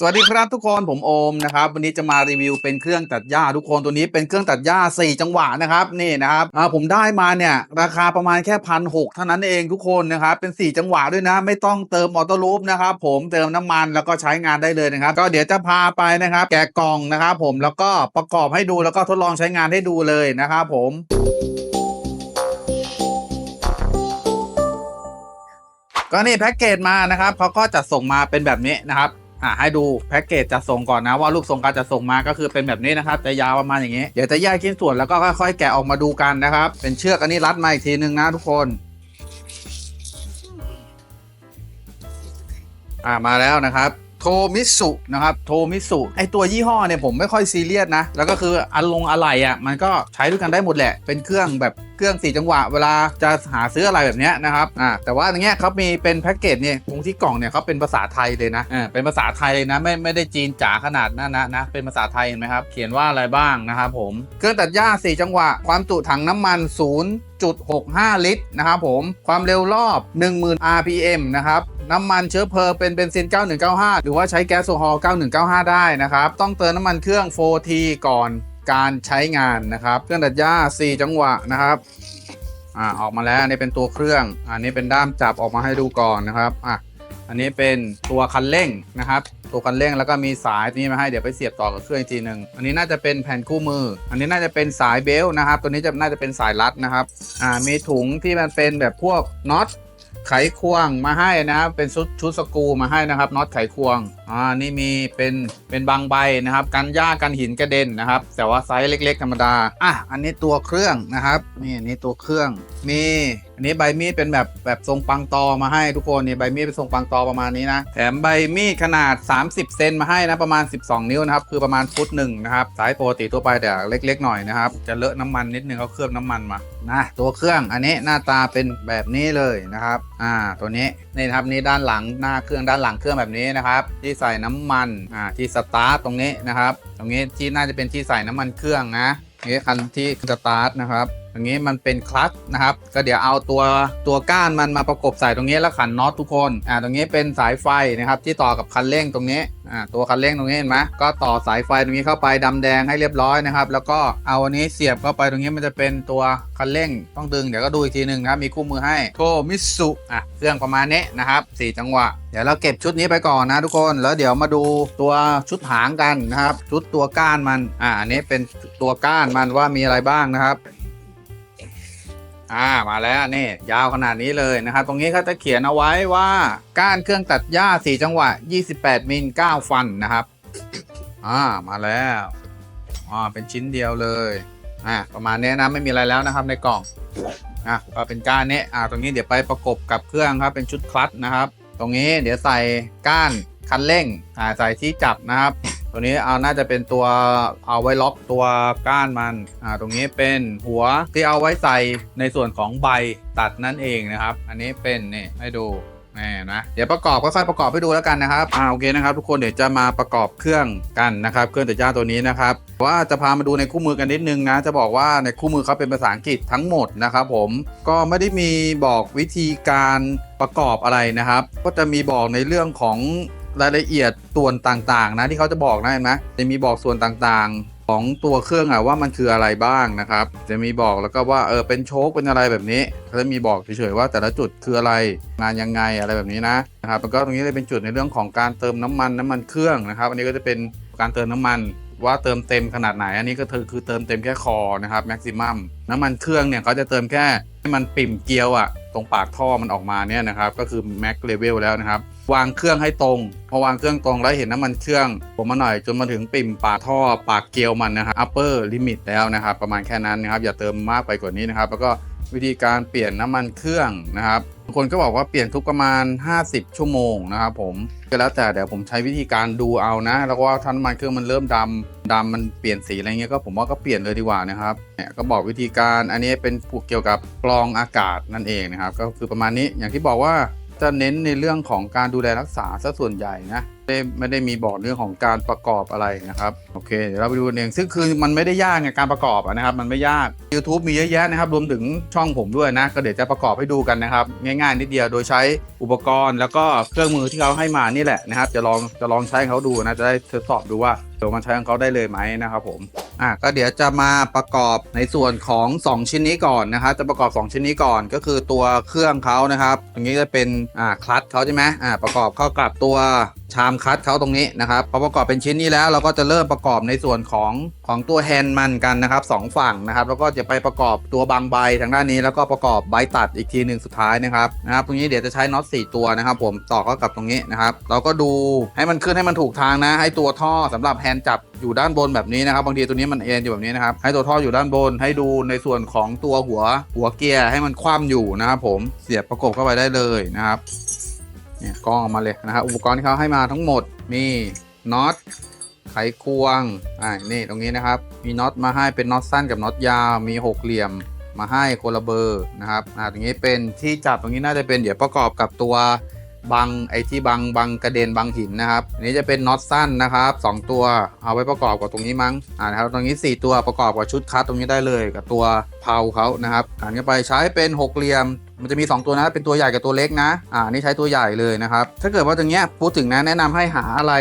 สวัสดีครับทุกคนผมโอมนะครับ วันนี้จะมารีวิวเป็นเครื่องตัดหญ้าทุกคนตัวนี้เป็นเครื่องตัดหญ้า 4 จังหวะนะครับนี่นะครับอ่าผมได้มาเนี่ยราคาประมาณแค่พันหเท่านั้นเองทุกคนนะครับเป็น 4 จังหวะด้วยนะ ไม่ต้องเติมออโต้ลูปนะครับผมเติมน้ำมันแล้วก็ใช้งานได้เลยนะครับ ก็เดี๋ยวจะพาไปนะครับ แกะกล่องนะครับผมแล้วก็ประกอบให้ดูแล้วก็ทดลองใช้งานให้ดูเลยนะครับผมก็นี่แพ็กเกจมานะครับเขาก็จะส่งมาเป็นแบบนี้นะครับ อ่าให้ดูแพ็กเกจจะส่งก่อนนะว่าลูกทรงการจะส่งมาก็คือเป็นแบบนี้นะครับจะยาวประมาณอย่างนี้เดี๋ยวจะแยกชิ้นส่วนแล้วก็ค่อยๆแกะออกมาดูกันนะครับ เป็นเชือกอันนี้รัดมาอีกทีนึงนะทุกคน อ่ามาแล้วนะครับ โทมิสุนะครับโทมิสุไอตัวยี่ห้อเนี่ยผมไม่ค่อยซีเรียสนะ แล้วก็คืออันลงอะไหล่อะมันก็ใช้ด้วยกันได้หมดแหละ เป็นเครื่องแบบเครื่องสี่จังหวะเวลาจะหาซื้ออะไรแบบเนี้ยนะครับอ่าแต่ว่าอย่างเงี้ยเขามีเป็นแพ็กเกจเนี่ยตรงที่กล่องเนี่ยเขาเป็นภาษาไทยเลยนะอ่าเป็นภาษาไทยเลยนะไม่ไม่ได้จีนจ๋าขนาดนั้นนะนะเป็นภาษาไทยเห็นไหมครับ เขียนว่าอะไรบ้างนะครับผมเครื่องตัดหญ้าสี่จังหวะ ความจุถังน้ำมัน 0.65 ลิตรนะครับผมความเร็วรอบ 10,000 rpm นะครับ น้ำมันเชื้อเพลิงเป็นเบนซิน 9195 หรือว่าใช้แก๊สโซฮอล์9195 ได้นะครับ ต้องเติมน้ำมันเครื่อง 4T ก่อนการใช้งานนะครับ เครื่องตัดหญ้า 4 จังหวะนะครับอ่าออกมาแล้วอันนี้เป็นตัวเครื่อง อันนี้เป็นด้ามจับออกมาให้ดูก่อนนะครับอะอันนี้เป็นตัวคันเร่งนะครับ ตัวคันเร่งแล้วก็มีสายนี้มาให้เดี๋ยวไปเสียบต่อกับเครื่องอีกทีหนึ่งอันนี้น่าจะเป็นแผ่นคู่มือ อันนี้น่าจะเป็นสายเบลต์นะครับ ตัวนี้จะน่าจะเป็นสายรัดนะครับ อ่ามีถุงที่มันเป็นแบบพวกน็อต ไขควงมาให้นะครับเป็นชุดชุดสกูมาให้นะครับน็อตไขควงอ่านี่มีเป็นเป็นบางใบนะครับ กันหญ้ากันหินกระเด็นนะครับ แต่ว่าไซส์เล็ก ๆ ธรรมดาอะอันนี้ตัวเครื่องนะครับนี่อันนี้ตัวเครื่องมี อันนี้ใบมีดเป็นแบบแบบทรงปังตอมาให้ทุกคนนี่ใบมีดเป็นทรงปังตอประมาณนี้นะแถมใบมีดขนาด 30 เซนมาให้นะประมาณ 12 นิ้วนะครับคือประมาณฟุตหนึ่งนะครับสายปกติทั่วไปแต่เล็ก ๆ หน่อยนะครับจะเลอะน้ำมันนิดนึงเขาเคลือบน้ำมันมานะตัวเครื่องอันนี้หน้าตาเป็นแบบนี้เลยนะครับอ่าตัวนี้นี่ครับนี่ด้านหลังหน้าเครื่องด้านหลังเครื่องแบบนี้นะครับที่ใส่น้ำมันอ่าที่สตาร์ทตรงนี้นะครับตรงนี้ที่น่าจะเป็นที่ใส่น้ำมันเครื่องนะนี่คันที่สตาร์ทนะครับตรงนี้มันเป็นคลัตช์นะครับ ก็เดี๋ยวเอาตัวตัวก้านมันมาประกบใส่ตรงนี้แล้วขันน็อตทุกคนอ่าตรงนี้เป็นสายไฟนะครับที่ต่อกับคันเร่งตรงนี้อ่าตัวคันเร่งตรงนี้เห็นไหมก็ต่อสายไฟตรงนี้เข้าไปดำแดงให้เรียบร้อยนะครับ แล้วก็เอาอันนี้เสียบเข้าไปตรงนี้มันจะเป็นตัวคันเร่งต้องดึงเดี๋ยวก็ดูอีกทีหนึ่งนะครับมีคู่มือให้โทมิสุอะเครื่องประมาณนี้นะครับสี่จังหวะเดี๋ยวเราเก็บชุดนี้ไปก่อนนะทุกคนแล้วเดี๋ยวมาดูตัวชุดหางกันนะครับ ชุดตัวก้านมันอ่าอันนี้เป็นตัวก้านมันว่ามีอะไรบ้างนะครับ อ่ามาแล้วนี่ยาวขนาดนี้เลยนะครับ ตรงนี้เขาจะเขียนเอาไว้ว่าก้านเครื่องตัดหญ้า 4 จังหวะ 28 มิล 9 ฟันนะครับ อ่ามาแล้วอ่าเป็นชิ้นเดียวเลยอ่าประมาณนี้นะไม่มีอะไรแล้วนะครับในกล่องอะก็เป็นก้านนี้อ่าตรงนี้เดี๋ยวไปประกบกับเครื่องครับเป็นชุดคลัตช์นะครับ ตรงนี้เดี๋ยวใส่ก้านคันเร่งอ่าใส่ที่จับนะครับ ตัวนี้เอาน่าจะเป็นตัวเอาไว้ล็อกตัวก้านมันอ่าตรงนี้เป็นหัวที่เอาไว้ใส่ในส่วนของใบตัดนั่นเองนะครับ อันนี้เป็นนี่ให้ดูนี่นะเดี๋ยวประกอบค่อยๆประกอบให้ดูแล้วกันนะครับอ่าโอเคนะครับ ทุกคนเดี๋ยวจะมาประกอบเครื่องกันนะครับ เครื่องตัดหญ้าตัวนี้นะครับว่าจะพามาดูในคู่มือกันนิดนึงนะ จะบอกว่าในคู่มือเขาเป็นภาษาอังกฤษทั้งหมดนะครับผมก็ไม่ได้มีบอกวิธีการประกอบอะไรนะครับ ก็จะมีบอกในเรื่องของ รายละเอียดส่วนต่างๆ นะที่เขาจะบอกนะเห็นไหมจะมีบอกส่วนต่างๆ ของตัวเครื่องอะว่ามันคืออะไรบ้างนะครับ จะมีบอกแล้วก็ว่าเออเป็นโชคเป็นอะไรแบบนี้เขาจะมีบอกเฉยๆว่าแต่ละจุดคืออะไรงานยังไงอะไรแบบนี้นะนะครับแล้วก็ตรงนี้เลยเป็นจุดในเรื่องของการเติมน้ำมันน้ำมันเครื่องนะครับอันนี้ก็จะเป็นการเติมน้ำมันว่าเติมเต็มขนาดไหน อันนี้ก็คือคือเติมเต็มแค่คอนะครับแม็กซิมัมน้ำมันเครื่องเนี่ยเขาจะเติมแค่ให้มันปิ่มเกลียวอะตรงปากท่อมันออกมาเนี่ยนะครับ ก็คือแม็กเลเวลแล้วนะครับ วางเครื่องให้ตรง พอวางเครื่องตรงแล้วเห็นน้ำมันเครื่อง ผมมาหน่อยจนมาถึงปิ่มปากท่อปากเกลียวมันนะครับ upper limit แล้วนะครับ ประมาณแค่นั้นนะครับ อย่าเติมมากไปกว่านี้นะครับ แล้วก็วิธีการเปลี่ยนน้ำมันเครื่องนะครับบางคนก็บอกว่าเปลี่ยนทุกประมาณ 50 ชั่วโมงนะครับผมก็แล้วแต่เดี๋ยวผมใช้วิธีการดูเอานะ แล้วก็ถ้าน้ำมันเครื่องมันเริ่มดำดำมันเปลี่ยนสีอะไรเงี้ยก็ผมว่าก็เปลี่ยนเลยดีกว่านะครับเนี่ยก็บอกวิธีการอันนี้เป็นผูกเกี่ยวกับกรองอากาศนั่นเองนะครับ ก็คือประมาณนี้อย่างที่บอกว่า จะเน้นในเรื่องของการดูแลรักษาซะส่วนใหญ่นะไม่ได้ไม่ได้มีบอกเรื่องของการประกอบอะไรนะครับโอเคเดี๋ยวเราไปดูเองซึ่งคือมันไม่ได้ยากในการประกอบนะครับ มันไม่ยาก YouTube มีเยอะแยะนะครับรวมถึงช่องผมด้วยนะ ก็เดี๋ยวจะประกอบให้ดูกันนะครับ ง่ายๆนิดเดียวโดยใช้อุปกรณ์ แล้วก็เครื่องมือที่เขาให้มานี่แหละนะครับ จะลองจะลองใช้เขาดูนะจะได้ทดสอบดูว่า เดี๋ยวมาใช้ของเขาได้เลยไหมนะครับผมอะก็เดี๋ยวจะมาประกอบในส่วนของ 2 ชิ้นนี้ก่อนนะครับจะประกอบ 2 ชิ้นนี้ก่อนก็คือตัวเครื่องเขานะครับตรงนี้จะเป็นอ่าคลัตช์เขาใช่ไหมอ่าประกอบเข้ากับตัวชามคลัตช์เขาตรงนี้นะครับพอประกอบเป็นชิ้นนี้แล้วเราก็จะเริ่มประกอบในส่วนของ ของตัวแฮนด์มันกันนะครับสองฝั่งนะครับ แล้วก็จะไปประกอบตัวบางใบทางด้านนี้ แล้วก็ประกอบใบตัดอีกทีหนึ่งสุดท้ายนะครับนะครับตรงนี้เดี๋ยวจะใช้น็อต4ตัวนะครับ ผมต่อเข้ากับตรงนี้นะครับ เราก็ดูให้มันขึ้นให้มันถูกทางนะ ให้ตัวท่อสำหรับแฮนด์จับอยู่ด้านบนแบบนี้นะครับ บางทีตัวนี้มันเอ็นอยู่แบบนี้นะครับ ให้ตัวท่ออยู่ด้านบน ให้ดูในส่วนของตัวหัวหัวเกียร์ให้มันคว่ำอยู่นะครับผมเสียบประกบเข้าไปได้เลยนะครับเนี่ยกล้องออกมาเลยนะครับอุปกรณ์ที่เขาให้มาทั้งหมดมีน็อต ควงอ่านี่ตรงนี้นะครับ มีน็อตมาให้เป็นน็อตสั้นกับน็อตยาว มีหกเหลี่ยมมาให้คนละเบอร์นะครับอ่าตรงนี้เป็นที่จับตรงนี้น่าจะเป็นเดี๋ยวประกอบกับตัวบังไอที่บังบังกระเด็นบังหินนะครับอันนี้จะเป็นน็อตสั้นนะครับสองตัวเอาไว้ประกอบกับตรงนี้มั้งอ่านะครับตรงนี้สี่ตัวประกอบกับชุดคัสตรงนี้ได้เลยกับตัวเพาเขานะครับหันกันไปใช้เป็นหกเหลี่ยม มันจะมี 2 ตัวนะเป็นตัวใหญ่กับตัวเล็กนะอ่านี่ใช้ตัวใหญ่เลยนะครับถ้าเกิดว่าตรงเนี้ยพูดถึงนะแนะนำให้หาอะไร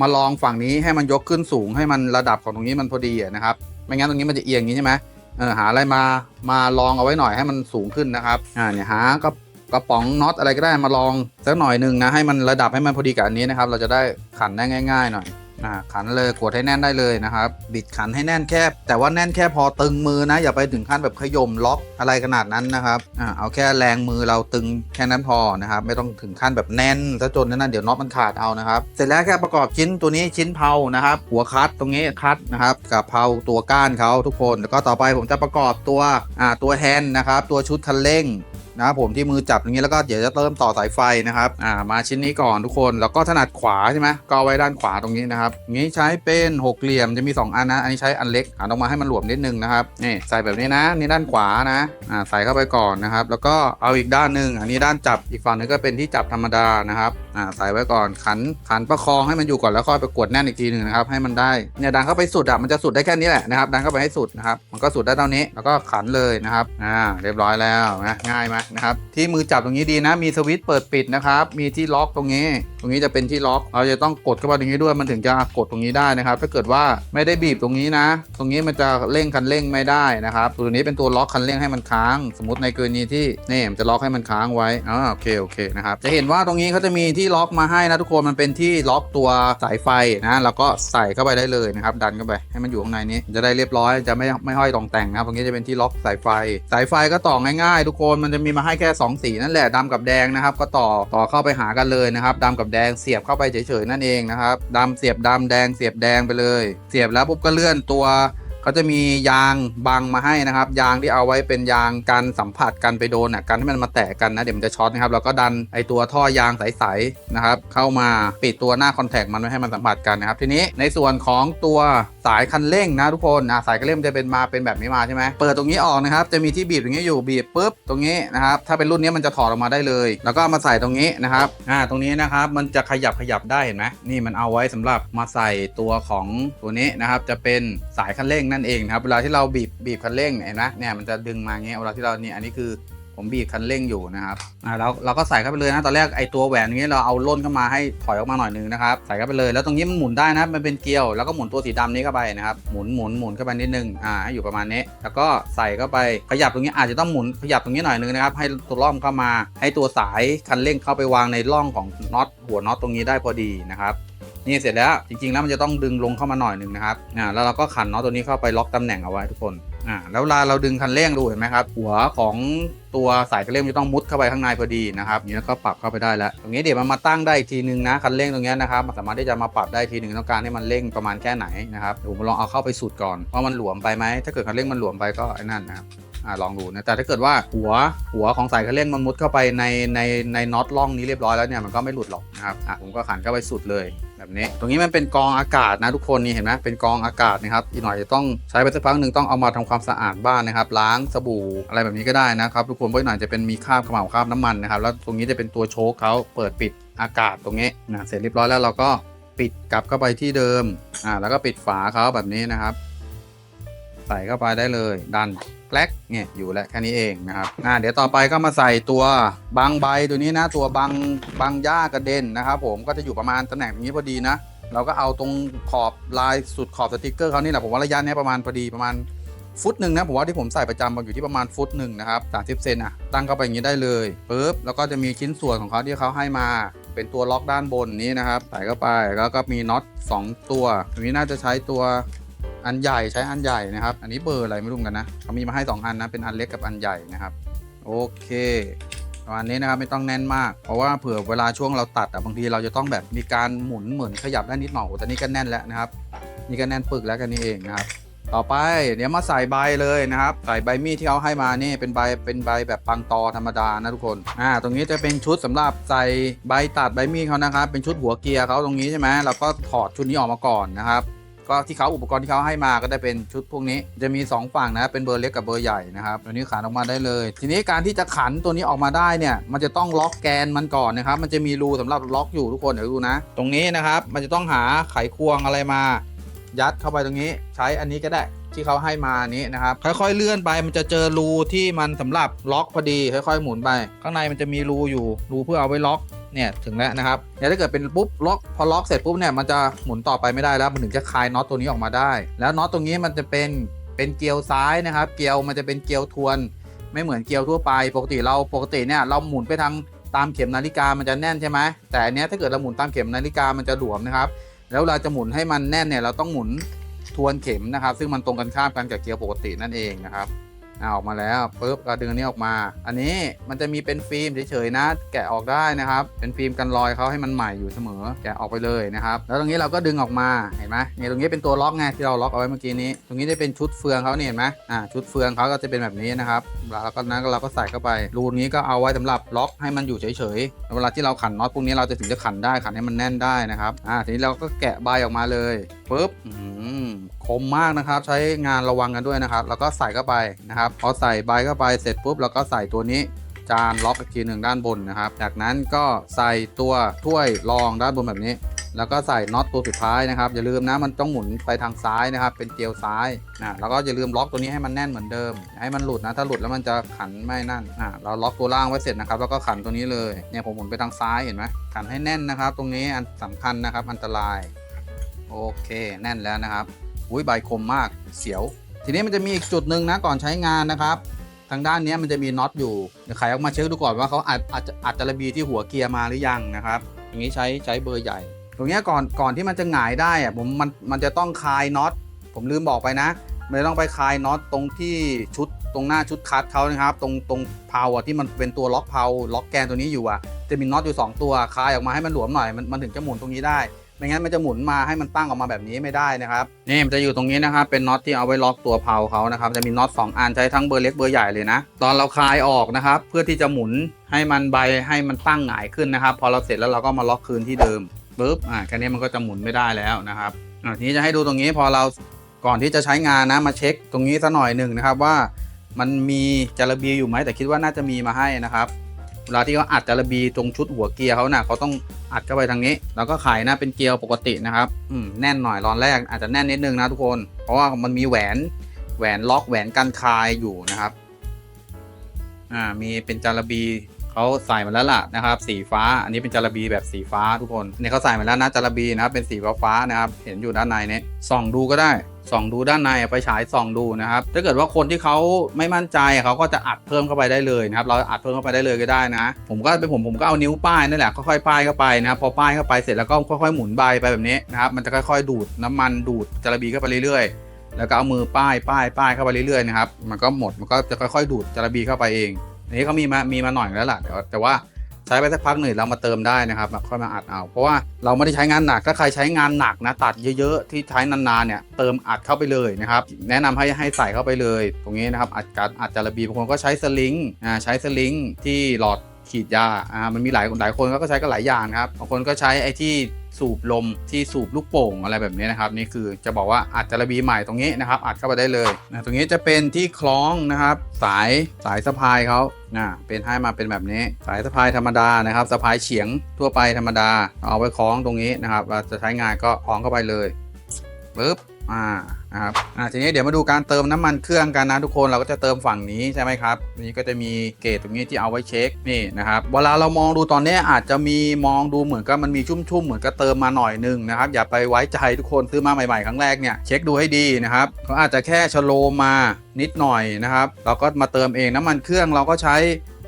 มาลองฝั่งนี้ให้มันยกขึ้นสูงให้มันระดับของตรงนี้มันพอดีนะครับ ไม่งั้นตรงนี้มันจะเอียงอย่างนี้ใช่ไหมเออหาอะไรมามาลองเอาไว้หน่อยให้มันสูงขึ้นนะครับอ่าเนี่ยหากระกระป๋องน็อตอะไรก็ได้มาลองสักหน่อยหนึ่งนะให้มันระดับให้มันพอดีกับอันนี้นะครับ เราจะได้ขันได้ง่าย ๆ หน่อย อ่าขันเลยกดให้แน่นได้เลยนะครับ บิดขันให้แน่นแค่แต่ว่าแน่นแค่พอตึงมือนะ อย่าไปถึงขั้นแบบขย่มล็อกอะไรขนาดนั้นนะครับอ่าเอาแค่แรงมือเราตึงแค่นั้นพอนะครับ ไม่ต้องถึงขั้นแบบแน่นซะจนนั่นเดี๋ยวน็อตมันขาดเอานะครับ เสร็จแล้วแค่ประกอบชิ้นตัวนี้ชิ้นเพานะครับ หัวคัดตรงนี้คัดนะครับ กับเพาตัวก้านเขาทุกคน แล้วก็ต่อไปผมจะประกอบตัวอ่าตัวแฮนด์นะครับ ตัวชุดคันเร่ง นะครับผมที่มือจับอย่างนี้แล้วก็เดี๋ยวจะเติมต่อสายไฟนะครับอ่ามาชิ้นนี้ก่อนทุกคนแล้วก็ถนัดขวาใช่ไหมก็ไว้ด้านขวาตรงนี้นะครับงี้ใช้เป็นหกเหลี่ยมจะมี 2 อันนะอันนี้ใช้อันเล็กหันออกมาให้มันหลวมนิดนึงนะครับนี่ใส่แบบนี้นะนี่ด้านขวานะอ่าใส่เข้าไปก่อนนะครับ แล้วก็เอาอีกด้านหนึ่งอันนี้ด้านจับอีกฝั่งหนึงก็เป็นที่จับธรรมดานะครับอ่าใส่ไว้ก่อนขันขันประคองให้มันอยู่ก่อนแล้วค่อยไปกดแน่นอีกทีหนึ่งนะครับให้มันได้เนี่ยดันเข้าไปสุดอะมันจะสุดได้แค่นี้แหละนะครับดันเข้าไปให้สุดนะครับมันก็สุดได้เท่านี้แล้วก็ขันเลยนะครับอ่าเรียบร้อยแล้วนะง่ายไหมนะครับ ที่มือจับตรงนี้ดีนะ มีสวิตช์เปิดปิดนะครับ มีที่ล็อกตรงนี้ ตรงนี้จะเป็นที่ล็อก เราจะต้องกดเข้าไปตรงนี้ด้วย มันถึงจะกดตรงนี้ได้นะครับ ถ้าเกิดว่าไม่ได้บีบตรงนี้นะ ตรงนี้มันจะเร่งคันเร่งไม่ได้นะครับ ตัวนี้เป็นตัวล็อกคันเร่งให้มันค้าง สมมติในกรณีที่นี่มันจะล็อกให้มันค้างไว้อ่าโอเคโอเคนะครับ จะเห็นว่าตรงนี้เขาจะมีที่ล็อกมาให้นะทุกคน มันเป็นที่ล็อกตัวสายไฟนะแล้วก็ใส่เข้าไปได้เลยนะครับ ดันเข้าไปให้มันอยู่ข้างในนี้ จะได้เรียบร้อย จะไม่ไม่ห้อยตรงแต่งนะครับ ตรงนี้จะเป็นที่ล็อกสายไฟ สายไฟก็ต่อง่ายๆ ทุกคน มันจะมีมาให้แค่สองสีนั่นแหละดำกับแดงนะครับ ก็ต่อต่อเข้าไปหากันเลยนะครับดำกับแดงเสียบเข้าไปเฉยๆนั่นเองนะครับดำเสียบดำแดงเสียบแดงไปเลย เสียบแล้วปุ๊บก็เลื่อนตัว เขาจะมียางบังมาให้นะครับ ยางที่เอาไว้เป็นยางกันสัมผัสกันไปโดนอะกันให้มันมาแตะกันนะเดี๋ยวมันจะช็อตนะครับแล้วก็ดันไอตัวท่อยางใสๆนะครับเข้ามาปิดตัวหน้าคอนแทคมันไม่ให้มันสัมผัสกันนะครับทีนี้ในส่วนของตัวสายคันเร่งนะทุกคนอะสายคันเร่งจะเป็นมาเป็นแบบนี้มาใช่ไหมเปิดตรงนี้ออกนะครับจะมีที่บีบตรงนี้อยู่บีบปุ๊บตรงนี้นะครับถ้าเป็นรุ่นนี้มันจะถอดออกมาได้เลย แล้วก็มาใส่ตรงนี้นะครับอ่าตรงนี้นะครับมันจะขยับขยับได้เห็นไหมนี่มันเอาไว้สำหรับมาใส่ตัวของตัวนี้นะครับจะเป็นสายคันเร่งนั่นเองครับเวลาที่เราบีบบีบคันเร่งเห็นไหมเนี่ยมันจะดึงมาเงี้ยเวลาที่เราเนี่ยอันนี้คือผมบีบคันเร่งอยู่นะครับอ่าเราเราก็ใส่เข้าไปเลยนะตอนแรกไอตัวแหวนนี้ยเราเอาล่นเข้ามาให้ถอยออกมาหน่อยนึงนะครับใส่เข้าไปเลยแล้วตรงนี้มันหมุนได้นะมันเป็นเกลียว แล้วก็หมุนตัวสีดำนี้เข้าไปนะครับหมุนหมุนหมุนเข้าไปนิดนึงอ่าอยู่ประมาณนี้ แล้วก็ใส่เข้าไปขยับตรงนี้อาจจะต้องหมุนขยับตรงนี้หน่อยนึงนะครับให้ตัวล่องเข้ามา ให้ตัวสายคันเร่งเข้าไปวางในร่องของน็อตหัวน็อตตรงนี้ได้พอดีนะครับ นี่เสร็จแล้วจริงๆแล้วมันจะต้องดึงลงเข้ามาหน่อยหนึ่งนะครับอ่าแล้วเราก็ขันน็อตตัวนี้เข้าไปล็อกตำแหน่งเอาไว้ทุกคนอ่าแล้วเวลาเราดึงคันเร่งดูเห็นไหมครับ หัวของตัวสายคันเร่งจะต้องมุดเข้าไปข้างในพอดีนะครับนี่แล้วก็ปรับเข้าไปได้แล้ว ตรงนี้เดี๋ยวมันมาตั้งได้อีกทีนึงนะคันเร่งตรงนี้นะครับมันสามารถที่จะมาปรับได้ทีหนึ่งต้องการให้มันเร่งประมาณแค่ไหนนะครับเดี๋ยวผมลองเอาเข้าไปสุดก่อนว่ามันหลวมไปไหมถ้าเกิดคันเร่งมันหลวมไปก็ไอ้นั่นนะครับอ่าลองดูนะแต่ถ้าเกิดว่าหัวหัวของสายคันเร่งมันมุดเข้าไปในในในน็อตล่องนี้เรียบร้อยแล้วเนี่ยมันก็ไม่หลุดหรอกนะครับอะผมก็ขันเข้าไปสุดเลย แบบนี้ ตรงนี้มันเป็นกองอากาศนะทุกคนนี่เห็นไหมเป็นกองอากาศนะครับ อีกหน่อยจะต้องใช้ไปสักพักหนึ่งต้องเอามาทำความสะอาดบ้านนะครับ ล้างสบู่อะไรแบบนี้ก็ได้นะครับ ทุกคนเพราะหน่อยจะเป็นมีคราบขม่าวคราบน้ำมันนะครับ แล้วตรงนี้จะเป็นตัวโชคเขาเปิดปิดอากาศตรงนี้นะเสร็จเรียบร้อยแล้วเราก็ปิดกลับเข้าไปที่เดิมอ่าแล้วก็ปิดฝาเขาแบบนี้นะครับ ใส่เข้าไปได้เลย ดันแกลกเนี่ยอยู่แล้วแค่นี้เองนะครับอ่าเดี๋ยวต่อไปก็มาใส่ตัวบางใบตัวนี้นะ ตัวบางบางหญ้ากระเด็นนะครับผมก็จะอยู่ประมาณตำแหน่งนี้พอดีนะ เราก็เอาตรงขอบลายสุดขอบสติกเกอร์เขานี่แหละผมว่าระยะนี้ประมาณพอดีประมาณฟุตหนึ่งนะผมว่าที่ผมใส่ประจำมันอยู่ที่ประมาณฟุตหนึ่งนะครับสามสิบเซนอะตั้งเข้าไปอย่างนี้ได้เลยปุ๊บแล้วก็จะมีชิ้นส่วนของเขาที่เขาให้มาเป็นตัวล็อกด้านบนนี้นะครับ ใส่เข้าไปแล้วก็มีน็อตสองตัวตรงนี้น่าจะใช้ตัว อันใหญ่ใช้อันใหญ่นะครับ อันนี้เบอร์อะไรไม่รู้เหมือนกันนะเขามีมาให้ 2 อันนะ เป็นอันเล็กกับอันใหญ่นะครับ โอเคประมาณนี้นะครับไม่ต้องแน่นมาก เพราะว่าเผื่อเวลาช่วงเราตัดอะบางทีเราจะต้องแบบมีการหมุนเหมือนขยับได้นิดหน่อยโอ้แต่นี่ก็แน่นแล้วนะครับ นี่ก็แน่นปึกแล้วกันนี่เองนะครับต่อไปเดี๋ยวมาใส่ใบเลยนะครับ ใส่ใบมีดที่เขาให้มานี่เป็นใบเป็นใบแบบปังตอธรรมดานะทุกคนอ่าตรงนี้จะเป็นชุดสำหรับใส่ใบตัดใบมีดเขานะครับเป็นชุดหัวเกียร์เขาตรงนี้ใช่ไหมเราก็ถอดชุดนี้ออกมาก่อนนะครับ ก็ที่เขาอุปกรณ์ที่เขาให้มาก็ได้เป็นชุดพวกนี้ จะมี 2 ฝั่งนะ เป็นเบอร์เล็กกับเบอร์ใหญ่นะครับตัวนี้ขันออกมาได้เลย ทีนี้การที่จะขันตัวนี้ออกมาได้เนี่ยมันจะต้องล็อกแกนมันก่อนนะครับ มันจะมีรูสำหรับล็อกอยู่ทุกคนเดี๋ยวดูนะ ตรงนี้นะครับ มันจะต้องหาไขควงอะไรมา ยัดเข้าไปตรงนี้ ใช้อันนี้ก็ได้ที่เขาให้มานี้นะครับ ค่อยๆเลื่อนไปมันจะเจอรูที่มันสำหรับล็อกพอดี ค่อยๆหมุนไป ข้างในมันจะมีรูอยู่รูเพื่อเอาไว้ล็อก เนี่ยถึงแล้วนะครับเดี๋ยวถ้าเกิดเป็นปุ๊บล็อกพอล็อกเสร็จปุ๊บเนี่ยมันจะหมุนต่อไปไม่ได้แล้วมันถึงจะคลายน็อตตัวนี้ออกมาได้ แล้วน็อตตรงนี้มันจะเป็นเป็นเกลียวซ้ายนะครับ เกลียวมันจะเป็นเกลียวทวน ไม่เหมือนเกลียวทั่วไป ปกติเราปกติเนี่ยเราหมุนไปทางตามเข็มนาฬิกามันจะแน่นใช่ไหมแต่อันนี้ถ้าเกิดเราหมุนตามเข็มนาฬิกามันจะหลวมนะครับแล้วเราจะหมุนให้มันแน่นเนี่ยเราต้องหมุนทวนเข็มนะครับ ซึ่งมันตรงกันข้ามกันกับเกลียวปกตินั่นเองนะครับ อาออกมาแล้วปุ๊บเราดึงอันนี้ออกมา อันนี้มันจะมีเป็นฟิล์มเฉยๆนะ แกะออกได้นะครับ เป็นฟิล์มกันรอยเขาให้มันใหม่อยู่เสมอ แกะออกไปเลยนะครับแล้วตรงนี้เราก็ดึงออกมาเห็นไหมเนี่ยตรงนี้เป็นตัวล็อกไงที่เราล็อกเอาไว้เมื่อกี้นี้ ตรงนี้จะเป็นชุดเฟืองเขาเนี่ยเห็นไหมอ่าชุดเฟืองเขาก็จะเป็นแบบนี้นะครับ แล้วก็นั้นเราก็ใส่เข้าไป รูนี้ก็เอาไว้สำหรับล็อกให้มันอยู่เฉยๆเวลาที่เราขันน็อตพวกนี้เราจะถึงจะขันได้ขันให้มันแน่นได้นะครับอ่าทีนี้เราก็แกะใบออกมาเลยปุ๊บคมมากนะครับ ใช้งานระวังกันด้วยนะครับ แล้วก็ใส่เข้าไปนะครับพอใส่ใบเข้าไปเสร็จปุ๊บเราก็ใส่ตัวนี้ จานล็อกอีกทีหนึ่งด้านบนนะครับ จากนั้นก็ใส่ตัวถ้วยรองด้านบนแบบนี้ แล้วก็ใส่น็อตตัวสุดท้ายนะครับ อย่าลืมนะมันต้องหมุนไปทางซ้ายนะครับ เป็นเกลียวซ้ายนะแล้วก็อย่าลืมล็อกตัวนี้ให้มันแน่นเหมือนเดิมอย่าให้มันหลุดนะ ถ้าหลุดแล้วมันจะขันไม่นั่นอะเราล็อกตัวล่างไว้เสร็จนะครับ แล้วก็ขันตัวนี้เลยเนี่ยผมหมุนไปทางซ้ายเห็นไหมขันให้แน่นนะครับ ตรงนี้อันสำคัญนะครับ อันตราย โอเค แน่นแล้วนะครับอุ้ยใบคมมากเสียว ทีนี้มันจะมีอีกจุดหนึ่งนะก่อนใช้งานนะครับ ทางด้านนี้มันจะมีน็อตอยู่เดี๋ยวไขออกมาเช็คดูก่อนว่าเขาอาจอาจจะอาจจะระบีที่หัวเกียร์มาหรือยังนะครับอย่างนี้ใช้ใช้เบอร์ใหญ่ ตรงนี้ก่อนก่อนที่มันจะหงายได้อะผมมันมันจะต้องคลายน็อตผมลืมบอกไปนะมันต้องไปคลายน็อตตรงที่ชุดตรงหน้าชุดคัดเขานะครับ ตรงตรงเพาอะที่มันเป็นตัวล็อกเพาล็อกแกนตัวนี้อยู่อะจะมีน็อตอยู่ 2 ตัวคลายออกมาให้มันหลวมหน่อยมันมันถึงจะหมุนตรงนี้ได้ ไม่งั้นมันจะหมุนมาให้มันตั้งออกมาแบบนี้ไม่ได้นะครับนี่มันจะอยู่ตรงนี้นะครับเป็นน็อตที่เอาไว้ล็อกตัวเพาเขานะครับจะมีน็อตสองอันใช้ทั้งเบอร์เล็กเบอร์ใหญ่เลยนะ ตอนเราคลายออกนะครับ เพื่อที่จะหมุนให้มันใบให้มันตั้งหงายขึ้นนะครับ พอเราเสร็จแล้วเราก็มาล็อกคืนที่เดิมปุ๊บอ่าแค่นี้มันก็จะหมุนไม่ได้แล้วนะครับอ่าทีนี้จะให้ดูตรงนี้พอเราก่อนที่จะใช้งานนะมาเช็คตรงนี้สักหน่อยหนึ่งนะครับว่ามันมีจาระบีอยู่ไหมแต่คิดว่าน่าจะมีมาให้นะครับ เวลาที่เขาอัดจารบีตรงชุดหัวเกียร์เขาน่ะเขาต้องอัดเข้าไปทางนี้ แล้วก็ขายนะเป็นเกียร์ปกตินะครับอืมแน่นหน่อยตอนแรกอาจจะแน่นนิดนึงนะทุกคน เพราะว่ามันมีแหวนแหวนล็อกแหวนกันคายอยู่นะครับอ่ามีเป็นจารบี เขาใส่มาแล้วล่ะนะครับ สีฟ้า อันนี้เป็นจารบีแบบสีฟ้าทุกคนเนี่ยเขาใส่มาแล้วนะจารบีนะครับเป็นสีฟ้าฟ้านะครับ เห็นอยู่ด้านในเนี้ส่องดูก็ได้ส่องดูด้านในไปฉายส่องดูนะครับ ถ้าเกิดว่าคนที่เขาไม่มั่นใจเขาก็จะอัดเพิ่มเข้าไปได้เลยนะครับ เราอัดเพิ่มเข้าไปได้เลยก็ได้นะ ผมก็เป็นผมผมก็เอานิ้วป้ายนั่นแหละค่อยๆป้ายเข้าไปนะครับ พอป้ายเข้าไปเสร็จแล้วก็ค่อยๆหมุนใบไปแบบนี้นะครับ มันจะค่อยๆดูดน้ำมันดูดจาระบีเข้าไปเรื่อยๆ แล้วก็เอามือป้ายป้ายป้ายเข้าไปเรื่อยๆนะครับ มันก็หมดมันก็จะค่อยๆ ดูดจาระบีเข้าไปเอง อันนี้เขามีมามีมาหน่อยแล้วล่ะแต่ว่าแต่ว่าใช้ไปสักพักหนึ่งเรามาเติมได้นะครับค่อยมาอัดเอา เพราะว่าเราไม่ได้ใช้งานหนักถ้าใครใช้งานหนักนะตัดเยอะๆที่ใช้นานๆเนี่ยเติมอัดเข้าไปเลยนะครับแนะนำให้ให้ใส่เข้าไปเลย ตรงนี้นะครับอัดการอัดจาระบีบางคนก็ใช้สลิงอ่าใช้สลิงที่หลอด ขีดยาอ่ามันมีหลายหลายคนก็ใช้ก็หลายอย่างครับบางคนก็ใช้ไอ้ที่สูบลมที่สูบลูกโป่งอะไรแบบนี้นะครับนี่คือจะบอกว่าอัดจระบีใหม่ตรงนี้นะครับ อัดเข้าไปได้เลยนะตรงนี้จะเป็นที่คล้องนะครับ สายสายสะพายเขานะเป็นให้มาเป็นแบบนี้ สายสะพายธรรมดานะครับสะพายเฉียงทั่วไปธรรมดา เอาไปคล้องตรงนี้นะครับเราจะใช้งานก็คล้องเข้าไปเลยปึ๊บ อ่านะครับอ่าทีนี้เดี๋ยวมาดูการเติมน้ำมันเครื่องกันนะทุกคนเราก็จะเติมฝั่งนี้ใช่ไหมครับนี่ก็จะมีเกจตรงนี้ที่เอาไว้เช็คนี่นะครับเวลาเรามองดูตอนนี้อาจจะมีมองดูเหมือนกับมันมีชุ่มๆเหมือนกับเติมมาหน่อยนึงนะครับอย่าไปไว้ใจทุกคนซื้อมาใหม่ๆครั้งแรกเนี่ยเช็คดูให้ดีนะครับเขาอาจจะแค่ชะโลมมานิดหน่อยนะครับเราก็มาเติมเองน้ำมันเครื่องเราก็ใช้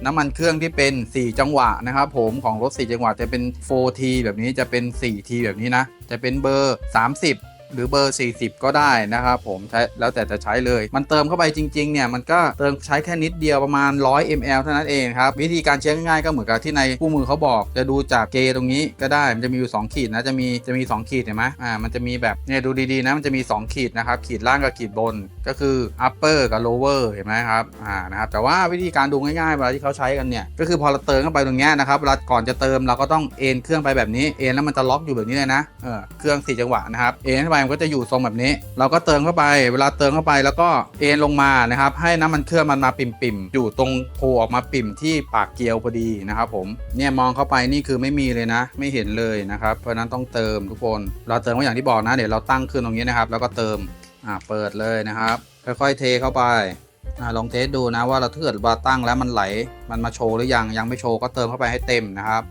น้ำมันเครื่องที่เป็น 4 จังหวะนะครับผมของรถ 4 จังหวะจะเป็น 4T แบบนี้จะเป็น 4T แบบนี้นะ จะเป็นเบอร์ 30 หรือเบอร์ 40 ก็ได้นะครับผมใช้แล้วแต่จะใช้เลย มันเติมเข้าไปจริงๆเนี่ยมันก็เติมใช้แค่นิดเดียวประมาณ 100 ml เท่านั้นเองครับ วิธีการเช็คง่ายๆก็เหมือนกับที่ในคู่มือเขาบอก จะดูจากเกตรงนี้ก็ได้มันจะมีอยู่ 2 ขีดนะจะมีจะมี 2 ขีดเห็นไหมอ่ามันจะมีแบบเนี่ยดูดีๆนะมันจะมี 2 ขีดนะครับขีดล่างกับขีดบนก็คือ upper กับ lower เห็นไหมครับอ่านะครับแต่ว่าวิธีการดูง่ายๆเวลาที่เขาใช้กันเนี่ยก็คือพอเราเติมเข้าไปตรงเนี้ยนะครับเวลาก่อนจะเติมเราก็ต้องเอ็นเครื่องไปแบบนี้เอนแล้วมันจะล็อกอยู่แบบนี้เลยนะเออเครื่องสี่จังหวะนะครับเอนเข้าไปมันก็จะอยู่ทรงแบบนี้ เราก็เติมเข้าไป เวลาเติมเข้าไปแล้วก็เอ็นลงมานะครับ ให้น้ำมันเครื่องมันมาปิ่มๆ อยู่ตรงโผล่ออกมาปิ่มที่ปากเกลียวพอดีนะครับผมเนี่ยมองเข้าไปนี่คือไม่มีเลยนะ ไม่เห็นเลยนะครับ เพราะนั้นต้องเติมทุกคน เราเติมก็อย่างที่บอกนะ เดี๋ยวเราตั้งขึ้นตรงนี้นะครับ แล้วก็เติมอ่าเปิดเลยนะครับ ค่อยๆเทเข้าไปอ่าลองเทสดูนะว่าเราถ้าเกิดว่าตั้งแล้วมันไหล มันมาโชว์หรือยังยังไม่โชว์ก็เติมเข้าไปให้เต็มนะครับ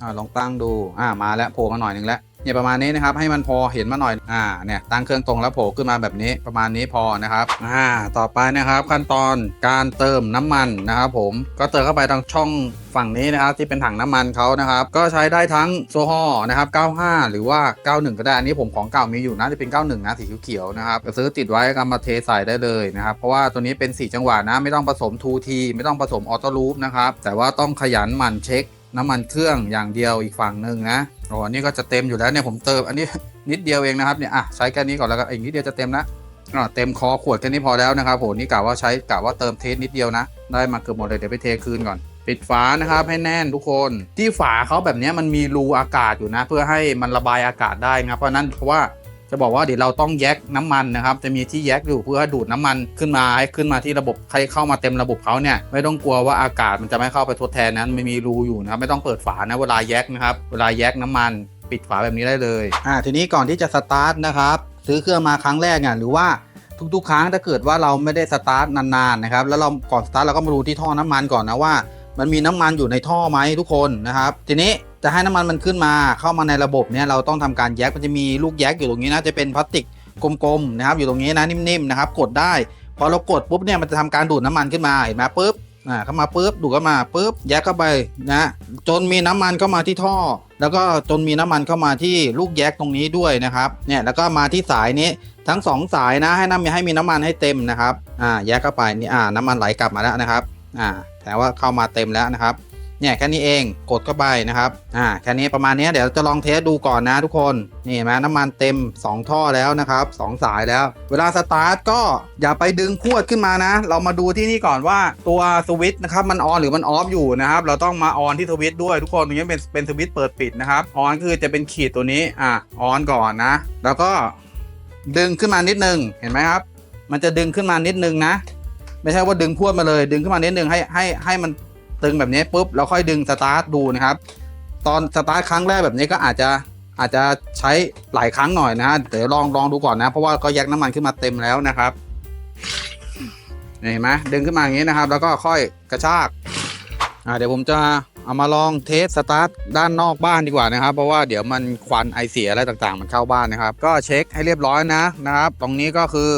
อ่าลองตั้งดูอ่ามาแล้วโผล่มาหน่อยนึงแล้ว เนี่ยประมาณนี้นะครับให้มันพอเห็นมาหน่อยอ่าเนี่ยตั้งเครื่องตรงแล้วโผล่ขึ้นมาแบบนี้ประมาณนี้พอนะครับอ่าต่อไปนะครับขั้นตอนการเติมน้ำมันนะครับผมก็เติมเข้าไปทางช่องฝั่งนี้นะครับที่เป็นถังน้ำมันเขานะครับก็ใช้ได้ทั้งโซฮอนะครับ 95 หรือว่า 91 ก็ได้อันนี้ผมของเก่ามีอยู่นะจะเป็น 91 นะสีเขียวๆนะครับซื้อติดไว้ก็มาเทใส่ได้เลยนะครับเพราะว่าตัวนี้เป็น 4 จังหวะนะไม่ต้องผสม 2T ไม่ต้องผสมออโต้ลูปนะครับแต่ว่าต้องขยันหมั่นเช็คน้ำมันเครื่องอย่างเดียวอีกฝั่งหนึ่งนะ โอ้อันนี้ก็จะเต็มอยู่แล้วเนี่ยผมเติมอันนี้นิดเดียวเองนะครับเนี่ยอะใช้แค่นี้ก่อนแล้วก็อีกนิดเดียวจะเต็มละอะเต็มคอขวดแค่นี้พอแล้วนะครับผมนี่กะว่าใช้กะว่าเติมเทสนิดเดียวนะ ได้มาเกือบหมดเลยเดี๋ยวไปเทคืนก่อนปิดฝานะครับให้แน่นทุกคนที่ฝาเขาแบบนี้มันมีรูอากาศอยู่นะ เพื่อให้มันระบายอากาศได้นะครับเพราะฉะนั้นเพราะว่า จะบอกว่าเดี๋ยวเราต้องแยกน้ำมันนะครับ จะมีที่แยกอยู่เพื่อดูดน้ำมันขึ้นมาให้ขึ้นมาที่ระบบใครเข้ามาเต็มระบบเขาเนี่ยไม่ต้องกลัวว่าอากาศมันจะไม่เข้าไปทดแทนนั้นไม่มีรูอยู่นะครับไม่ต้องเปิดฝานะเวลาแยกนะครับ เวลาแยกน้ำมันปิดฝาแบบนี้ได้เลยอ่าทีนี้ก่อนที่จะสตาร์ทนะครับ ซื้อเครื่องมาครั้งแรกเนี่ยหรือว่าทุกๆ ครั้งถ้าเกิดว่าเราไม่ได้สตาร์ทนานๆนะครับแล้วเราก่อนสตาร์ทเราก็มาดูที่ท่อน้ำมันก่อนนะว่า มันมีน้ำมันอยู่ในท่อไหมทุกคนนะครับ ทีนี้จะให้น้ำมันมันขึ้นมาเข้ามาในระบบเนี่ยเราต้องทำการแยกมันจะมีลูกแยกอยู่ตรงนี้นะจะเป็นพลาสติกกลมๆนะครับ อยู่ตรงนี้นะนิ่มๆนะครับกดได้พอเรากดปุ๊บเนี่ยมันจะทำการดูดน้ำมันขึ้นมาเห็นไหมปุ๊บอ่าเข้ามาปุ๊บดูดเข้ามาปุ๊บแยกเข้าไปนะจนมีน้ำมันเข้ามาที่ท่อ แล้วก็จนมีน้ำมันเข้ามาที่ลูกแยกตรงนี้ด้วยนะครับเนี่ยแล้วก็มาที่สายนี้ทั้งสองสายนะให้น้ำให้มีน้ำมันให้เต็มนะครับอ่าแยกเข้าไปนี่อ่าน้ำมันไหลกลับมาแล้วนะครับอ่า แต่ว่าเข้ามาเต็มแล้วนะครับเนี่ยแค่นี้เองกดเข้าไปนะครับอ่าแค่นี้ประมาณนี้เดี๋ยวจะลองเทสดูก่อนนะทุกคนนี่เห็นไหมน้ำมันเต็ม 2 ท่อแล้วนะครับสองสายแล้ว เวลาสตาร์ทก็อย่าไปดึงขวดขึ้นมานะ เรามาดูที่นี่ก่อนว่าตัวสวิตช์นะครับมันออนหรือมันออฟอยู่นะครับ เราต้องมาออนที่สวิตช์ด้วยทุกคนตรงนี้เป็นเป็นสวิตช์เปิดปิดนะครับออนคือจะเป็นขีดตัวนี้อะออนก่อนนะ แล้วก็ดึงขึ้นมานิดนึงเห็นไหมครับ มันจะดึงขึ้นมานิดนึงนะ ไม่ใช่ว่าดึงพวดมาเลย ดึงขึ้นมานิดนึงให้ให้ให้มันตึงแบบนี้ปุ๊บแล้วค่อยดึงสตาร์ทดูนะครับ ตอนสตาร์ทครั้งแรกแบบนี้ก็อาจจะอาจจะใช้หลายครั้งหน่อยนะเดี๋ยวลองลองดูก่อนนะ เพราะว่าก็แยกน้ำมันขึ้นมาเต็มแล้วนะครับเห็นไหมดึงขึ้นมาอย่างนี้นะครับ แล้วก็ค่อยกระชากอ่าเดี๋ยวผมจะเอามาลองเทสสตาร์ทด้านนอกบ้านดีกว่านะครับ เพราะว่าเดี๋ยวมันควันไอเสียอะไรต่างๆ มันเข้าบ้านนะครับ ก็เช็คให้เรียบร้อยนะนะครับ ตรงนี้ก็คือ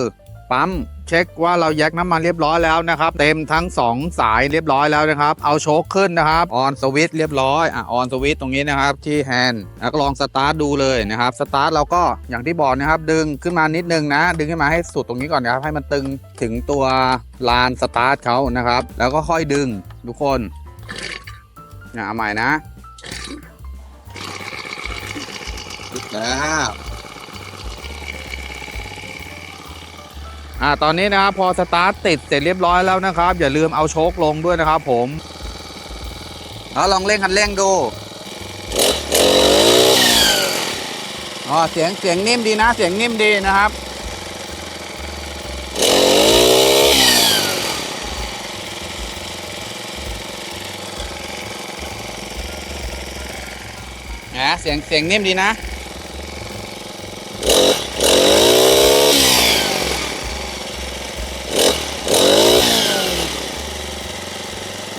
ปั๊มเช็คว่าเราแยกน้ำมันเรียบร้อยแล้วนะครับ เต็มทั้ง 2 สายเรียบร้อยแล้วนะครับ เอาโชคขึ้นนะครับออนสวิตเรียบร้อยอะออนสวิตตรงนี้นะครับที่แฮนด์แล้วลองสตาร์ทดูเลยนะครับสตาร์ทเราก็อย่างที่บอกนะครับ ดึงขึ้นมานิดนึงนะ ดึงขึ้นมาให้สุดตรงนี้ก่อนนะครับ ให้มันตึงถึงตัวลานสตาร์ทเขานะครับ แล้วก็ค่อยดึงทุกคนเนี่ยเอาใหม่นะแล้ว อ่าตอนนี้นะครับพอสตาร์ทติดเสร็จเรียบร้อยแล้วนะครับ อย่าลืมเอาโชคลงด้วยนะครับผมแล้วลองเร่งคันเร่งดูอ๋อเสียงเสียงนิ่มดีนะ เสียงนิ่มดีนะครับนะเสียงเสียงนิ่มดีนะ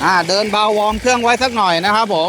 อ่าเดินเบาวอร์มเครื่องไว้สักหน่อยนะครับผม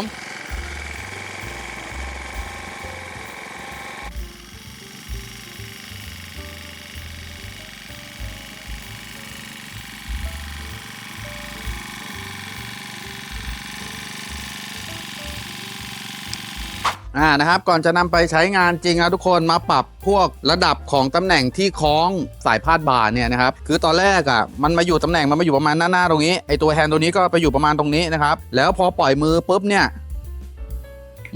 อ่านะครับก่อนจะนำไปใช้งานจริงนะทุกคนมาปรับพวกระดับของตำแหน่งที่คล้องสายพาดบ่าเนี่ยนะครับคือตอนแรกอะมันมาอยู่ตำแหน่งมันมาอยู่ประมาณหน้าหน้าๆตรงนี้ไอตัวแฮนด์ตัวนี้ก็ไปอยู่ประมาณตรงนี้นะครับแล้วพอปล่อยมือปุ๊บเนี่ย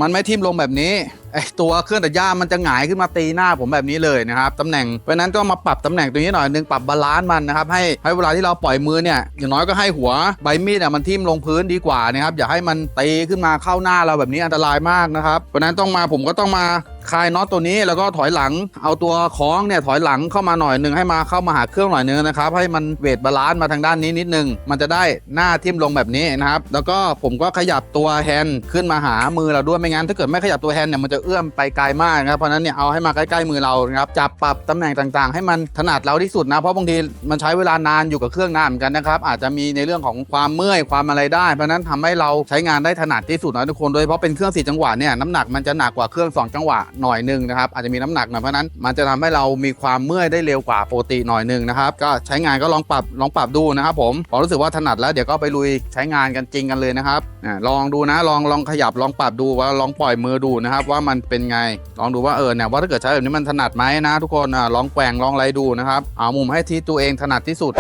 มันไม่ทิ่มลงแบบนี้ไอตัวเครื่องตัดหญ้ามันจะหงายขึ้นมาตีหน้าผมแบบนี้เลยนะครับตำแหน่งเพราะนั้นก็มาปรับตำแหน่งตรงนี้หน่อยนึงปรับบาลานซ์มันนะครับให้ให้เวลาที่เราปล่อยมือเนี่ยอย่างน้อยก็ให้หัวใบมีดอะมันทิ่มลงพื้นดีกว่านะครับอย่าให้มันตีขึ้นมาเข้าหน้าเราแบบนี้อันตรายมากนะครับเพราะนั้นต้องมาผมก็ต้องมา คลายน็อตตัวนี้แล้วก็ถอยหลัง เอาตัวคล้องเนี่ยถอยหลังเข้ามาหน่อยหนึ่งให้มาเข้ามาหาเครื่องหน่อยนึงนะครับให้มันเวทบาลานซ์มาทางด้านนี้นิดนึง มันจะได้หน้าทิ่มลงแบบนี้นะครับ แล้วก็ผมก็ขยับตัวแฮนด์ขึ้นมาหามือเราด้วยไม่งั้นถ้าเกิดไม่ขยับตัวแฮนด์เนี่ยมันจะเอื้อมไปไกลมากนะครับเพราะนั้นเนี่ยเอาให้มาใกล้ๆมือเรานะครับจับปรับตำแหน่งต่างๆ ให้มันถนัดเราที่สุดนะเพราะบางทีมันใช้เวลานานอยู่กับเครื่องนานเหมือนกันนะครับอาจจะมีในเรื่องของความเมื่อยความอะไรได้ เพราะนั้นทำให้เราใช้งานได้ถนัดที่สุดนะทุกคนโดยเฉพาะเป็นเครื่องสี่จังหวะเนี่ยน้ำหนักมันจะหนักกว่าเครื่องสองจังหวะหน่อยหนึงนะครับอาจจะมีน้ำหนักหน่อยเพราะนั้น มันจะทำให้เรามีความเมื่อยได้เร็วกว่าปกติหน่อยหนึงนะครับก็ใช้งานก็ลองปรับลองปรับดูนะครับผมพอรู้สึกว่าถนัดแล้วเดี๋ยวก็ไปลุยใช้งานกันจริงกันเลยนะครับลองดูนะลองลองขยับลองปรับดูว่าลองปล่อยมือดูนะครับว่ามันเป็นไงลองดูว่าเออเนี่ยว่าถ้าเกิดใช้แบบนี้มันถนัดไหมนะ ทุกคนอลองแกว่งลองไรดูนะครับเอามุมให้ที่ตัวเองถนัดที่สุด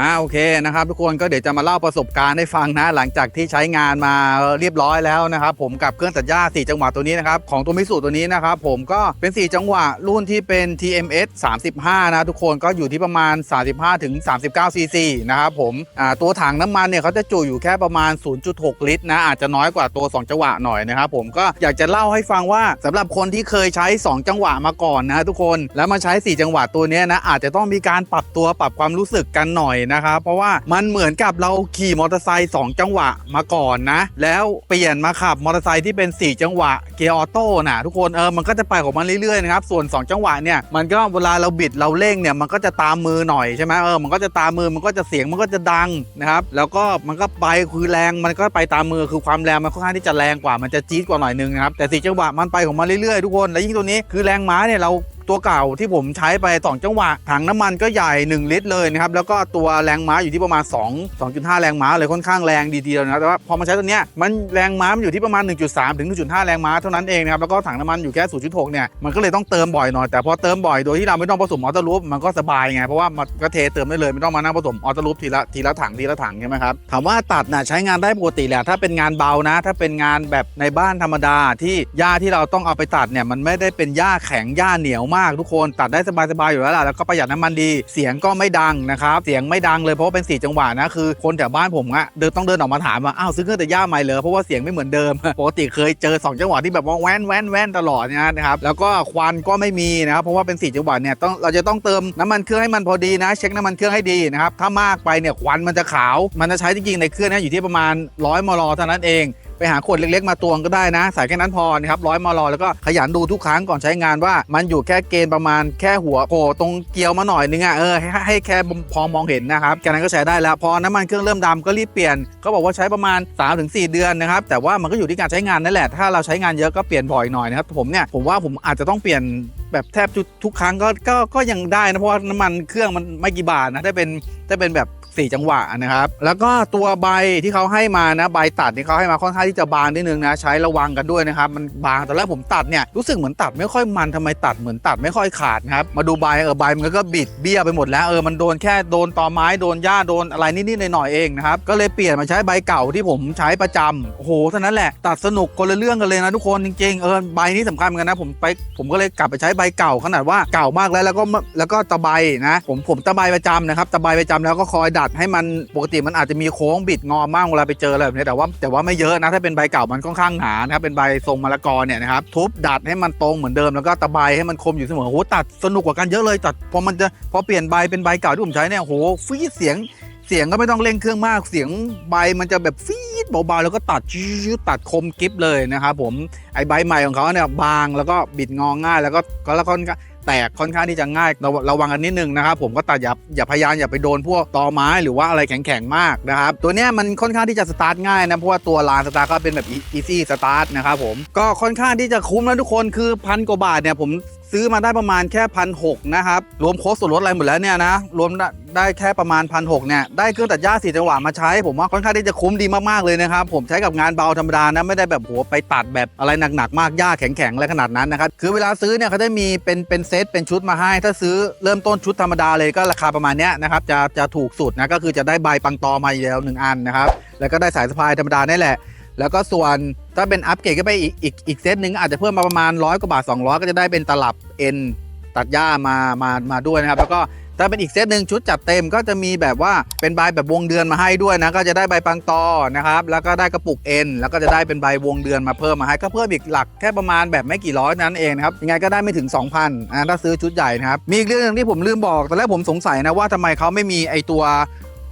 อ่าโอเคนะครับทุกคนก็เดี๋ยวจะมาเล่าประสบการณ์ให้ฟังนะ หลังจากที่ใช้งานมาเรียบร้อยแล้วนะครับผมกับเครื่องตัดหญ้า 4 จังหวะตัวนี้นะครับของตัวมิสูตัวนี้นะครับผมก็เป็น 4 จังหวะรุ่นที่เป็น TMS 35 นะทุกคนก็อยู่ที่ประมาณ 35ถึง39 cc นะครับผมอ่าตัวถังน้ำมันเนี่ยเขาจะจุอยู่แค่ประมาณ 0.6 ลิตรนะอาจจะน้อยกว่าตัว 2 จังหวะหน่อยนะครับผมก็อยากจะเล่าให้ฟังว่าสำหรับคนที่เคยใช้ 2 จังหวะมาก่อนนะทุกคนแล้วมาใช้ 4 จังหวะตัวนี้นะอาจจะต้องมีการปรับตัวปรับความรู้สึกกันหน่อยนะครับ เพราะว่ามันเหมือนกับเราขี่มอเตอร์ไซค์2จังหวะมาก่อนนะ แล้วเปลี่ยนมาขับมอเตอร์ไซค์ที่เป็น 4 จังหวะเกียร์ออโต้นะทุกคนเออมันก็จะไปของมันเรื่อยๆนะครับส่วน 2 จังหวะเนี่ยมันก็เวลาเราบิดเราเร่งเนี่ยมันก็จะตามมือหน่อยใช่ไหมเออมันก็จะตามมือมันก็จะเสียงมันก็จะดังนะครับแล้วก็มันก็ไปคือแรงมันก็ไปตามมือคือความแรงมันค่อนข้างที่จะแรงกว่ามันจะจี๊ดกว่าหน่อยนึงนะครับแต่สี่จังหวะมันไปของมันเรื่อยๆทุกคนและยิ่งตัวนี้คือแรงม้าเนี่ยเรา ตัวเก่าที่ผมใช้ไป2จังหวะถังน้ำมันก็ใหญ่ 1 ลิตรเลยนะครับแล้วก็ตัวแรงม้าอยู่ที่ประมาณ 2 2.5 แรงม้าเลยค่อนข้างแรงดีเดียวนะแต่ว่าพอมาใช้ตัวเนี้ยมันแรงม้ามันอยู่ที่ประมาณ 1.3 ถึง 1.5 แรงม้าเท่านั้นเองนะครับแล้วก็ถังน้ำมันอยู่แค่ 0.6 เนี่ยมันก็เลยต้องเติมบ่อยหน่อยแต่พอเติมบ่อยโดยที่เราไม่ต้องผสมออโต้ลูปมันก็สบายไงเพราะว่ามันก็เทเติมได้เลยไม่ต้องมานั่งผสมออโต้ลูปทีละทีละถังทีละถังใช่ไหมครับถามว่าตัดน่ะใช้งานได้ปกติแหละถ้าเป็นงานเบานะ ถ้าเป็นงานแบบในบ้านธรรมดาที่หญ้าที่เราต้องเอาไปตัดเนี่ยมันไม่ได้เป็นหญ้าแข็งหญ้าเหนียวมากทุกคนตัดได้สบายๆอยู่แล้วล่ะแล้วก็ประหยัดน้ำมันดี เสียงก็ไม่ดังนะครับเสียงไม่ดังเลยเพราะว่าเป็นสี่จังหวะนะคือคนแถวบ้านผมอะเดินต้องเดินออกมาถามว่าอ้าวซื้อเครื่องแต่หญ้าใหม่เลยเพราะว่าเสียงไม่เหมือนเดิมปกติเคยเจอสองจังหวะที่แบบว่าแว้นแว้นแว้นตลอดนะครับแล้วก็ควันก็ไม่มีนะครับเพราะว่าเป็นสี่จังหวะเนี่ยต้องเราจะต้องเติมน้ำมันเครื่องให้มันพอดีนะ เช็คน้ำมันเครื่องให้ดีนะครับถ้ามากไปเนี่ยควันมันจะขาว มันจะใช้จริงๆในเครื่องเนี้อยู่ที่ประมาณ100มลเท่านั้นเอง ไปหาขวดเล็กๆ มาตวงก็ได้นะ ใส่แค่นั้นพอนะครับร้อยมลแล้วก็ขยันดูทุกครั้งก่อนใช้งานว่า มันอยู่แค่เกณฑ์ประมาณแค่หัวโผล่ตรงเกลียวมาหน่อยนึงอะเออให้ให้แค่พอมองเห็นนะครับแค่นั้นก็ใช้ได้แล้ว พอน้ำมันเครื่องเริ่มดำก็รีบเปลี่ยนเขาบอกว่าใช้ประมาณ 3-4 เดือนนะครับแต่ว่ามันก็อยู่ที่การใช้งานนั่นแหละถ้าเราใช้งานเยอะก็เปลี่ยนบ่อยหน่อยนะครับผมเนี่ยผมว่าผมอาจจะต้องเปลี่ยนแบบแทบทุกทุกครั้งก็ก็ก็ยังได้นะเพราะว่าน้ำมันเครื่องมันไม่กี่บาทนะถ้าเป็นถ้าเป็นแบบ 4 จังหวะนะครับ แล้วก็ตัวใบที่เขาให้มานะใบตัดที่เขาให้มาค่อนข้างที่จะบางนิดนึงนะใช้ระวังกันด้วยนะครับมันบางตอนแรกผมตัดเนี่ยรู้สึกเหมือนตัดไม่ค่อยมันทำไมตัดเหมือนตัดไม่ค่อยขาดนะครับมาดูใบเออใบมันก็บิดเบี้ยไปหมดแล้วเออมันโดนแค่โดนตอไม้โดนหญ้าโดนอะไรนิดๆหน่อยๆเองนะครับก็เลยเปลี่ยนมาใช้ใบเก่าที่ผมใช้ประจำโอ้โหเท่านั้นแหละตัดสนุกคนละเรื่องกันเลยนะทุกคนจริงๆเออใบนี้สำคัญเหมือนกันนะผมไปผมก็เลยกลับไปใช้ใบเก่าขนาดว่าเก่ามากแล้วแล้วก็แล้วก็ตะไบนะผมผมตะไบประจำนะครับตะไบประจำแล้วก็คอยดัดให้มันปกติมันอาจจะมีโค้งบิดงอมากเวลาไปเจออะไรแบบนี้แต่ว่าแต่ว่าไม่เยอะนะถ้าเป็นใบเก่ามันค่อนข้างหนานะครับเป็นใบทรงมะละกอเนี่ยนะครับทุบดัดให้มันตรงเหมือนเดิมแล้วก็ตะไบให้มันคมอยู่เสมอโหตัดสนุกกว่ากันเยอะเลยตัดพอมันจะพอเปลี่ยนใบเป็นใบเก่าที่ผมใช้เนี่ยโหฟีดเสียงเสียงก็ไม่ต้องเร่งเครื่องมากเสียงใบมันจะแบบฟีดเบาๆแล้วก็ตัดชื้ตัดคมกริบเลยนะครับผมไอใบใหม่ของเขาเนี่ยบางแล้วก็บิดงอง่ายแล้วก็ก็แล้วก็ แตกค่อนข้างที่จะง่ายระระวังกันนิดนึงนะครับผมก็ตัดอย่าอย่าพยายามอย่าไปโดนพวกตอไม้หรือว่าอะไรแข็งๆมากนะครับตัวเนี้ยมันค่อนข้างที่จะสตาร์ทง่ายนะเพราะว่าตัวลานสตาร์ทก็เป็นแบบอีซี่สตาร์ทนะครับผมก็ค่อนข้างที่จะคุ้มนะทุกคนคือพันกว่าบาทเนี่ยผมซื้อมาได้ประมาณแค่พันหนะครับ รวมโค้ดส่วนลดอะไรหมดแล้วเนี่ยนะ รวมได้แค่ประมาณพันหเนี่ย ได้เครื่องตัดหญ้าสีจังหวะมาใช้ ผมว่าค่อนข้างที่จะคุ้มดีมาก ๆ เลยนะครับ ผมใช้กับงานเบาธรรมดานะ ไม่ได้แบบโหัวไปตัดแบบอะไรหนัก ๆ มากหญ้าแข็งๆอะไรขนาดนั้นนะครับ คือเวลาซื้อเนี่ยเขาได้มีเป็นเป็นเซตเป็นชุดมาให้ ถ้าซื้อเริ่มต้นชุดธรรมดาเลยก็ราคาประมาณเนี้ยนะครับ จะจะถูกสุดนะ ก็คือจะได้ใบปังตอมาอยู่แล้วหนึ่งอันนะครับ แล้วก็ได้สายสะพายธรรมดานี่แหละ แล้วก็ส่วนถ้าเป็นอัปเกรดก็ไปอีกอีกอีกเซตหนึ่งอาจจะเพิ่มมาประมาณร้อยกว่าบาท200 ก็จะได้เป็นตลับเอ็นตัดหญ้ามามามาด้วยนะครับ แล้วก็ถ้าเป็นอีกเซตหนึ่งชุดจัดเต็มก็จะมีแบบว่าเป็นใบแบบวงเดือนมาให้ด้วยนะ ก็จะได้ใบปังตอนะครับ แล้วก็ได้กระปุกเอ็นแล้วก็จะได้เป็นใบวงเดือนมาเพิ่มมาให้ ก็เพิ่มอีกหลักแค่ประมาณแบบไม่กี่ร้อยนั้นเองนะครับยังไงก็ได้ไม่ถึง 2,000อ่าถ้าซื้อชุดใหญ่นะครับมีอีกเรื่องนึงที่ผมลืมบอกตอนแรกผมสงสัยนะว่าทำไมเขาไม่มีไอตัว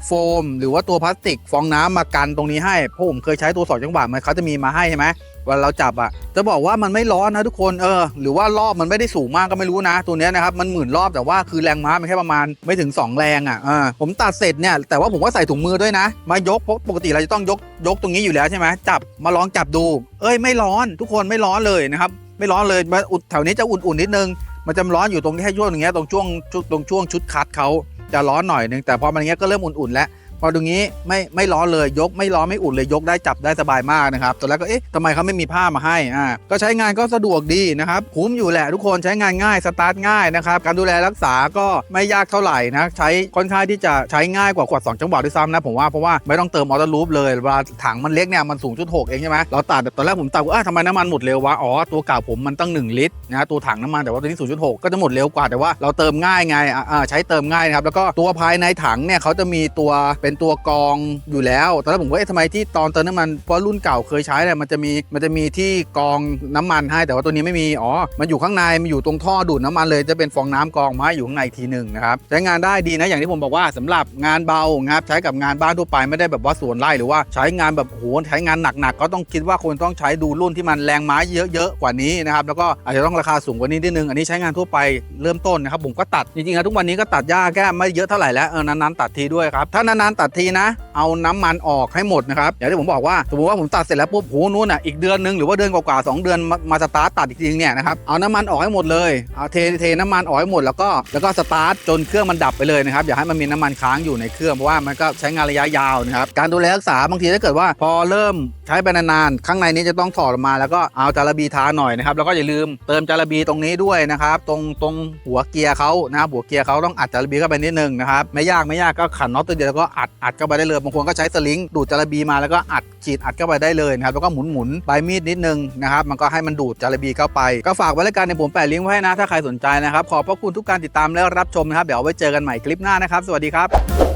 โฟม หรือว่าตัวพลาสติกฟองน้ำมากันตรงนี้ให้เพราะผมเคยใช้ตัวสองจังหวะมันเขาจะมีมาให้ใช่ไหมเวลาเราจับอะจะบอกว่ามันไม่ร้อนนะทุกคนเออหรือว่ารอบมันไม่ได้สูงมากก็ไม่รู้นะ ตัวนี้นะครับมันหมื่นรอบแต่ว่าคือแรงม้ามันแค่ประมาณไม่ถึง 2 แรงอะเออผมตัดเสร็จเนี่ยแต่ว่าผมก็ใส่ถุงมือด้วยนะ มายกเพราะปกติเราจะต้องยกยกตรงนี้อยู่แล้วใช่ไหมจับมาลองจับดู เอ้ยไม่ร้อนทุกคนไม่ร้อนเลยนะครับไม่ร้อนเลยมาอุดแถวนี้จะอุ่นๆนิดนึงมันจะร้อนอยู่ตรงแค่ช่วงอย่างเงี้ยตรงช่วงตรงช่วงชุดคัดเขา จะร้อนหน่อยนึงแต่พอมันอย่างเงี้ยก็เริ่มอุ่นๆแล้ว พอตรงนี้ไม่ไม่ร้อเลยยกไม่ร้อไม่อุ่นเลยยกได้จับได้สบายมากนะครับตอนแรกก็เอ๊ะทำไมเขาไม่มีผ้ามาให้อ่าก็ใช้งานก็สะดวกดีนะครับคุ้มอยู่แหละทุกคนใช้งานง่ายสตาร์ทง่ายนะครับการดูแลรักษาก็ไม่ยากเท่าไหร่นะใช้ค่อนข้างที่จะใช้ง่ายกว่าขวด2จังหวะด้วยซ้ำนะผมว่าเพราะว่าไม่ต้องเติมออโต้ลูปเลยเวลาถังมันเล็กเนี่ยมันสูงจุดหกเองใช่ไหมเราตัดตอนแรกผมตัดว่าทำไมน้ำมันหมดเร็ววะอ๋อตัวเก่าผมมันตั้ง 1 ลิตรนะตัวถังน้ำมันแต่ว่าตัวนี้ 0.6 ก็จะหมดเร็วกว่าแต่ว่าเราเติมง่ายไงอ่าใช้เติมง่ายนะครับแล้วก็ตัวภายในถังเนี่ยเขาจะมีตัวเป็นตัวกองอยู่แล้วตอนแรกผมก็เอ๊ะทำไมที่ตอนเติมน้ำมันเพราะรุ่นเก่าเคยใช้เนี่ยมันจะมีมันจะมีที่กองน้ำมันให้ แต่ว่าตัวนี้ไม่มีอ๋อมันอยู่ข้างในมันอยู่ตรงท่อดูดน้ำมันเลยจะเป็นฟองน้ำกองมาให้อยู่ข้างในทีหนึ่งนะครับใช้งานได้ดีนะอย่างที่ผมบอกว่าสำหรับงานเบานะครับใช้กับงานบ้านทั่วไปไม่ได้แบบว่าสวนไร่หรือว่าใช้งานแบบโหใช้งานหนักๆก็ต้องคิดว่าควรต้องใช้ดูรุ่นที่มันแรงม้าเยอะๆกว่านี้นะครับแล้วก็อาจจะต้องราคาสูงกว่านี้นิดนึงอันนี้ใช้งานทั่วไปเริ่มต้นนะครับผมก็ตัดจริงๆนะทุกวันนี้ก็ตัดหญ้าแค่ไม่เยอะเท่าไหร่แล้วเออนานๆตัดทีด้วยครับถ้านานๆตัดทีนะ เอาน้ำมันออกให้หมดนะครับอย่างที่ผมบอกว่าสมมติว่าผมตัดเสร็จแล้วปุ๊บโหนู้นอะอีกเดือนนึงหรือว่าเดือนกว่าๆสองเดือนมามาสตาร์ทตัดอีกทีนึงเนี่ยนะครับเอาน้ำมันออกให้หมดเลยเอาเทเทน้ำมันออกให้หมดแล้วก็แล้วก็สตาร์ทจนเครื่องมันดับไปเลยนะครับอย่าให้มันมีน้ำมันค้างอยู่ในเครื่องเพราะว่ามันก็ใช้งานระยะยาวนะครับการดูแลรักษาบางทีถ้าเกิดว่า พอเริ่มใช้ไปนานๆข้างในนี้จะต้องถอดออกมา แล้วก็เอาจาระบีทาหน่อยนะครับแล้วก็อย่าลืมเติมจาระบีตรงนี้ด้วยนะครับตรงตรงหัวเกียร์เขานะครับหัวเกียร์เขาต้องอัดจาระบีเข้าไปนิดนึงนะครับไม่ยากไม่ยากก็ขันน็อตตัวเดียวแล้วก็อัดอัดเข้าไปได้เลยบางคนก็ใช้สลิงดูดจาระบีมาแล้วก็อัดฉีดอัดเข้าไปได้เลยนะครับแล้วก็หมุนหมุนๆปลายมีดนิดนึงนะครับมันก็ให้มันดูดจาระบีเข้าไป ก็ฝากไว้แล้วกันในผมแปะลิงก์ไว้ให้นะถ้าใครสนใจนะครับขอบพระคุณทุกการติดตามและรับชมนะครับเดี๋ยวไว้เจอกันใหม่คลิปหน้านะครับ สวัสดีครับ